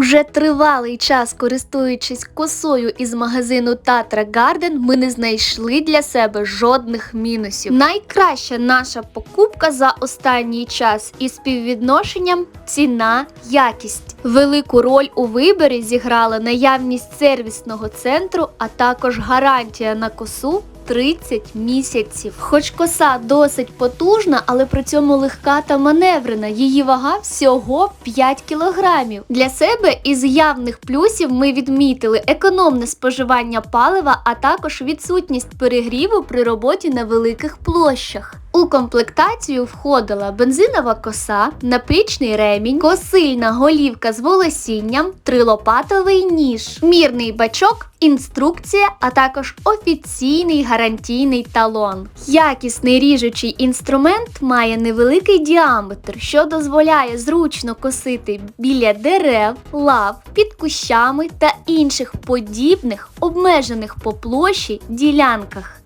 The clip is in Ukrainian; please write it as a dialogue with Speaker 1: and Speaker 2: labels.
Speaker 1: Уже тривалий час, користуючись косою із магазину Татра Garden, ми не знайшли для себе жодних мінусів. Найкраща наша покупка за останній час із співвідношенням ціна якість. Велику роль у виборі зіграла наявність сервісного центру, а також гарантія на косу 30 місяців. Хоч коса досить потужна, але при цьому легка та маневрена. Її вага всього 5 кілограмів. Для себе із явних плюсів ми відмітили економне споживання палива, а також відсутність перегріву при роботі на великих площах. У комплектацію входила бензинова коса, напічний ремінь, косильна голівка з волосінням, трилопатовий ніж, мірний бачок, інструкція, а також офіційний гарантійний талон. Якісний ріжучий інструмент має невеликий діаметр, що дозволяє зручно косити біля дерев, лав, під кущами та інших подібних обмежених по площі ділянках.